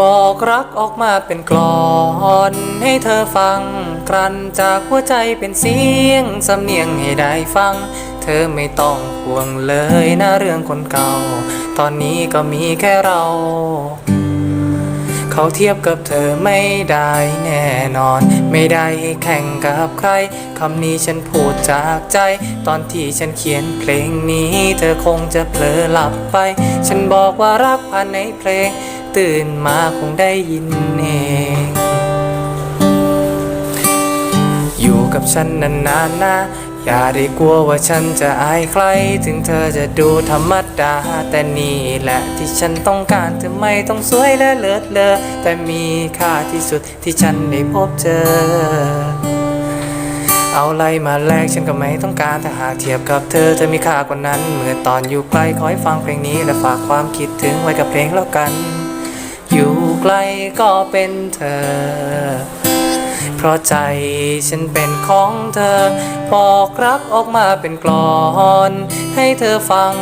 บอกรักออกมาเป็นกลอนให้เธอฟัง กลั่นจากหัวใจเป็นเสียงสำเนียงให้ได้ฟัง เธอไม่ต้องห่วงเลยนะเรื่องคนเก่า ตอนนี้ก็มีแค่เรา เขาเทียบกับเธอไม่ได้แน่นอน ไม่ได้ให้แข่งกับใครคำนี้ฉันพูดจากใจ ตอนที่ฉันเขียนเพลงนี้ เธอคงจะเผลอหลับไป ฉันบอกว่ารักผ่านในเพลง ตื่นมาคงได้ยินเอง อยู่กับฉันนานๆนะ อย่าได้กลัวว่าฉันจะอายใคร ถึงเธอจะดูธรรมดา แต่นี่แหละที่ฉันต้องการเธอไม่ต้องสวยและเลิศเลอ แต่มีค่าที่สุดที่ฉันได้พบเจอเอาอะไรมาแลกฉันก็ไม่ต้องการถ้าหากเทียบกับเธอเธอมีค่ากว่านั้น เมื่อตอนอยู่ไกลขอให้ฟังเพลงนี้และฝากความคิดถึงไว้กับเพลงแล้วกัน อยู่ไกลก็เป็นเธอ เพราะใจฉันเป็นของเธอ บอกรักออกมาเป็นกลอน ให้เธอฟัง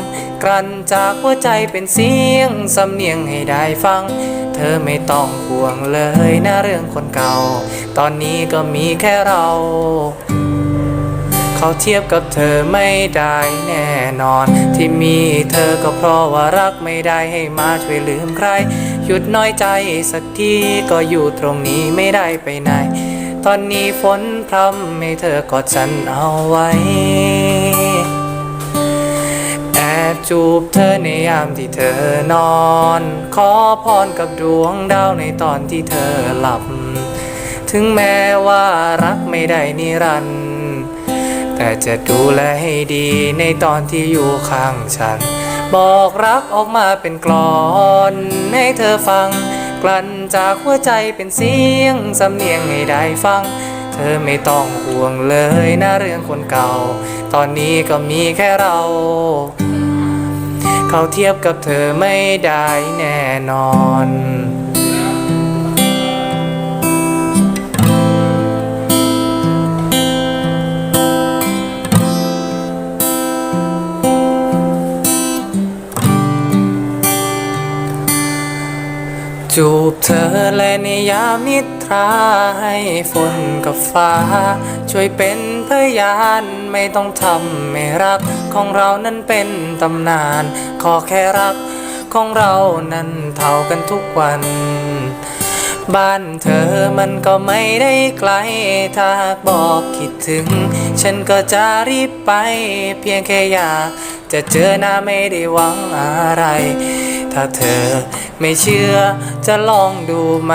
กลั่นจากหัวใจเป็นเสียง สำเนียงให้ได้ฟัง เธอไม่ต้องห่วงเลยนะเรื่องคนเก่า ตอนนี้ก็มีแค่เราเขาเทียบกับเธอไม่ได้แน่นอน ที่มีเธอก็เพราะว่ารักไม่ได้ให้มาช่วยลืมใคร หยุดน้อยใจสักทีก็อยู่ตรงนี้ไม่ได้ไปไหน ตอนนี้ฝนพรำให้เธอกอดฉันเอาไว้ แอบจูบเธอในยามที่เธอนอน ขอพรกับดวงดาวในตอนที่เธอหลับ ถึงแม้ว่ารักไม่ได้นิรันดร์แต่จะดูแลให้ดีในตอนที่อยู่ข้างฉัน บอกรักออกมาเป็นกลอนให้เธอฟัง กลั่นจากหัวใจเป็นเสียงสำเนียงให้ได้ฟัง เธอไม่ต้องห่วงเลยนะเรื่องคนเก่า ตอนนี้ก็มีแค่เรา เขาเทียบกับเธอไม่ได้แน่นอน จูบเธอและในยามนิทราให้ฝนกับฟ้า ช่วยเป็นพยานไม่ต้องทำไม่รักของเรานั้นเป็นตำนาน ขอแค่รักของเรานั้นเท่ากันทุกวัน บ้านเธอมันก็ไม่ได้ไกล ถ้าบอกคิดถึง ฉันก็จะรีบไป เพียงแค่อยากจะเจอหน้าไม่ได้หวังอะไร ถ้าเธอ ไม่เชื่อจะลองดูไหม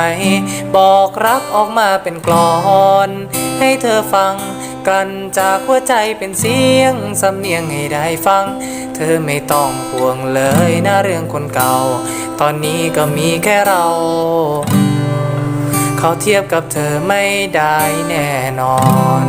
บอกรักออกมาเป็นกลอน ให้เธอฟังกันจากหัวใจเป็นเสียงสำเนียงให้ได้ฟัง เธอไม่ต้องห่วงเลยนะเรื่องคนเก่า ตอนนี้ก็มีแค่เรา เขาเทียบกับเธอไม่ได้แน่นอน